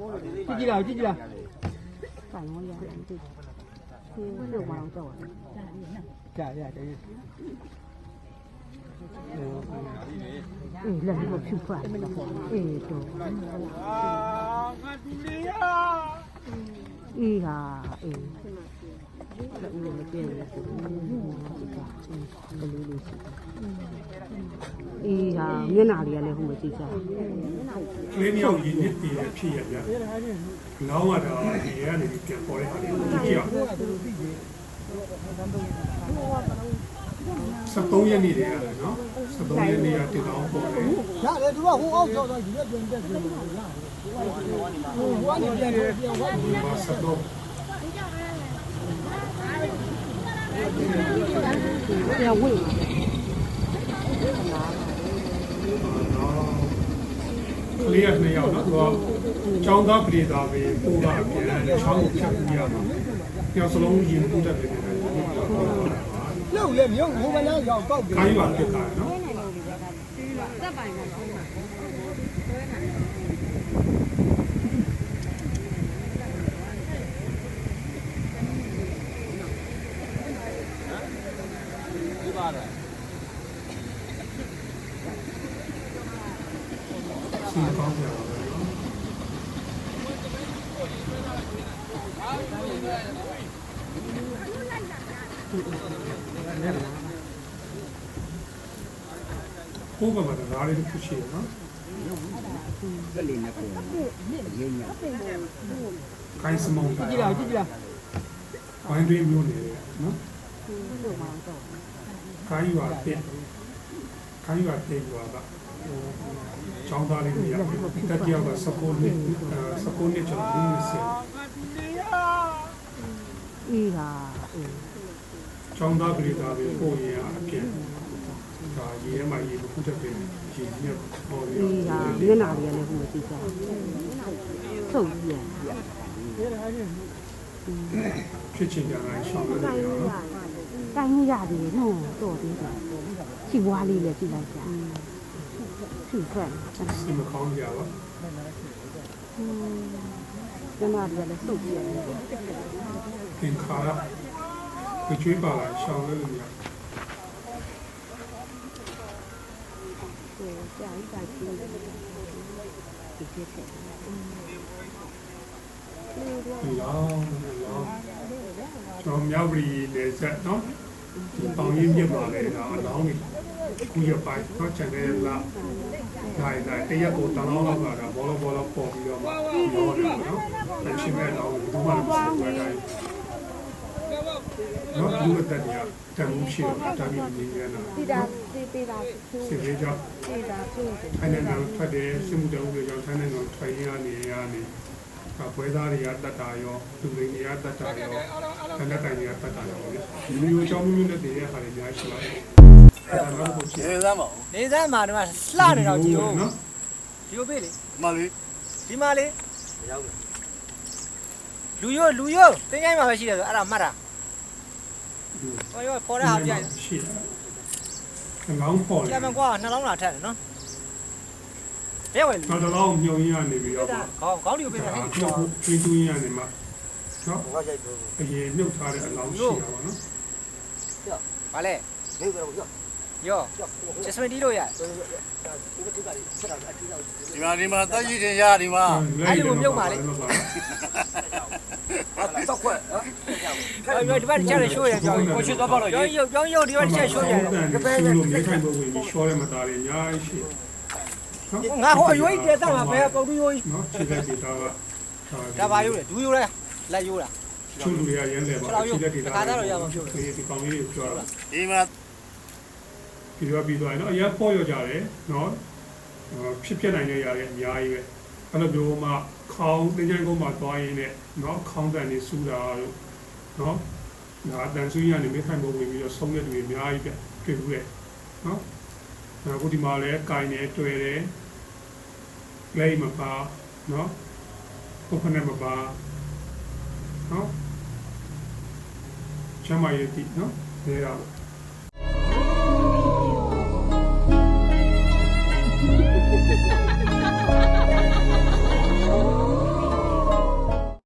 ကြည့်ကြည့်လားကြည့်ကြည့်လားဆိုင်ဝရတယ်မသိဘူးခေးလောက်မအောင်ကြောက်ရတယ်ကြာကြာကြာအေး လက်မဖြူဖွာအေးတော့အာငါတူလေးရအေးဟာအေးလက်ဦးမပြည့်ရဘူးဘယ်လိုလဲအေးဟာမျက်နှာလေးကလည်းဟိုမကြည့်ကြဘူးကလေးမြောက်ရင်းနှစ်တည်ရဖြစ်ရပြလောင်းရတာဒီရကနေပြန်ပေါ်တဲ့ဟာလေးကြည့်ရ73ရက်နေ့တည်းရတယ်နော်73ရက်နေ့ကတင်တော့ပေါ်တယ်ရတယ်သူကဟိုအောက်ကျောက်တော့ဒီကပြန်တက်ပြန်လို့ရတယ်ဟိုကနေပြန်ပြန်ပြန်ဝတ်ဒီမှာ73ပြန်ဝိတ် ကလေးရနှစ်ယောက်နော်သူကចောင်းသားပြည်သားပဲပို့တာပြန်ချောင်းကိုဖြတ်ပြီးရမှာပြောစလုံးရင်ပို့တတ်တယ်လောက်လေမြို့ဟိုကလည်းရောက်ကောက်တယ်ခိုင်းပါပြတ်တာနော်ဒီ စီကောင်းကြပါပဲနော်ကိုယ်ကမှဒါလေးတစ်ခုရှိရနော်ခိုင်းစမောင်းကြည့်ကြည့်လားကြည့်ကြည့်လားဝိုင်းတွင်းမျိုးနေတယ်နော်လောက်မအောင်ကြောက်ခိုင်းရွာတက်ခိုင်းရွာတက်ရွာ ကចောင်းသားလေးတွေရတက်ကြောက်ကစပိုးနှစ်စပိုးနှစ်ကျော်ဘူးနေစင်ငါတူလေးရအေးဟာအေးចောင်းသားကလေးသားပဲပို့ရင်အပြင်ဒါရေထဲမှာရေမခုတက်ပဲရေနဲ့ပေါ်ပြီးအေးဟာမျက်နှာလေးကလည်းဟိုမကြည့်ကြဘူးဆုပ်ပြန်ဖြစ်ချင်ကြတာရှောင်းလို့ရတယ်နော်တိုင်းရရတယ်နော်တော်သေးတယ်ချီဝါလေးလည်းကြည့်လိုက်ကြ ဖြူဖက်စီမကောင်းကြပါကျမတို့လည်းစုပ်ပြန်တယ်သင်္ခါရကိုကျွေးပါလာရှောင်းလို့ရတယ်ကြာကြီးကြာကြီးဒီဖြစ်တယ်ဒီလောင်းလောင်းကျွန်တော်မြောက်ပြည်လေဆက်နော်ဒီ ပေါင်ရင်းမြစ်ပါလေဒါအလောင်းကြီးခုရပိုင်းတော့ချန်တယ်လားဒါဒါတရက်ကိုတလောင်းလောက်လာတာဘောလုံးဘောလုံးပေါ်ပြီးတော့မှပြောတယ်နော်တချိမဲ့တော့ဘုမလို့ဆက်ွယ်တိုင်းနော်လူအသက်ကြီးတန်မှုရှိတော့တာပြီးနေရတာဒီတာဒီပေးတာသူစေသေးကြောင့်ပေးတာသူထိုင်းနိုင်ငံထွက်တယ်စစ်မှုတောင်းတွေကြောင့်ထိုင်းနိုင်ငံထွက်ရနေရနေပွဲသားတွေကတတ်တာရောလူတွေတွေကတတ်တာရော ခဏတိုင်တွေကတတ်တာရောလေလူမျိုးအကြောင်းမျိုးနဲ့တည်တဲ့ဟာတွေအများကြီးရှိပါတယ်အဲဒါတော့ကိုကြည့်ရေစမ်းပါဦးနေစမ်းမှာဒီမှာလှနေတော့ကြည့်ဦးနော်ဒီလိုပေးလေမလေးဒီမှာလေရောက်တယ်လူရိုးလူရိုးတင်းချိုင်းမှာပဲရှိတယ်ဆိုအဲ့ဒါမှတ်တာဟောရောခေါ်တဲ့ဟာပြရင်ရှိတယ်ငောင်းပေါ်ကျလေန်မကွာနှလုံးလာထက်တယ်နော်တဲ့ဝယ်လူတော့တော့ညုံရင်းနေပြီးတော့ခေါင်းခေါင်းဒီကိုပေးတယ်ဟဲ့ကြောက်ကျွေးကျွေးရနေမှာ နော်ဟောကြိုက်တော့အရင်မြုပ်ထားတဲ့အလောင်းရှိတာပေါ့နော်ဗာလဲနေကြတော့ရောက်ရောချစ်စမတီလို့ရဒီမှာဒီမှာတက်ကြီးတင်ရဒီမှာတော့ခွက်နော်ရောဒီဘက်ချက်ရှိုးရကြောင်းကိုရှိသွားပါတော့ရောရောရောရောဒီဘက်ချက်ရှိုးရတပည့်လို့မြေထိုင်ဖို့ဝင်ပြီးရှောရဲမသားတွေအများကြီးရှိငါဟိုအရွေးတဲတာမှာဘယ်ပုံတူရိုးနော်ခြေလက်ဒေတာကဒါပါရိုးလေဒူးရိုးလဲ လက်ရိုးတာချုံလူတွေကရမ်းတယ်ပါခြေလက်ဒေတာဒီကောင်လေးကိုပြောတာဒီမှာပြီးတော့ပြီးသွားရင်နော်အရင်ပေါ်ရကြတယ်နော်ဖြစ်ဖြစ်နိုင်တဲ့ຢာတွေအများကြီးပဲအဲ့လိုမျိုးမှခေါင်းတင်ချိုင်းကုန်းမှာသွားရင်းနဲ့နော်ခေါင်းတန်နေစူးတာလို့နော်ဒါတန်ဆူးရနေမိခိုင်ဖို့ဝင်ပြီးတော့ဆုံးတဲ့လူတွေအများကြီးပဲတွေ့ဘူးလေနော်အခုဒီမှာလဲကင်နေတွေ့တယ်လိမ့်မပါနော်ပုခနဲ့မပါ နော်ချမ်းမရည်တိနော်နေရပါ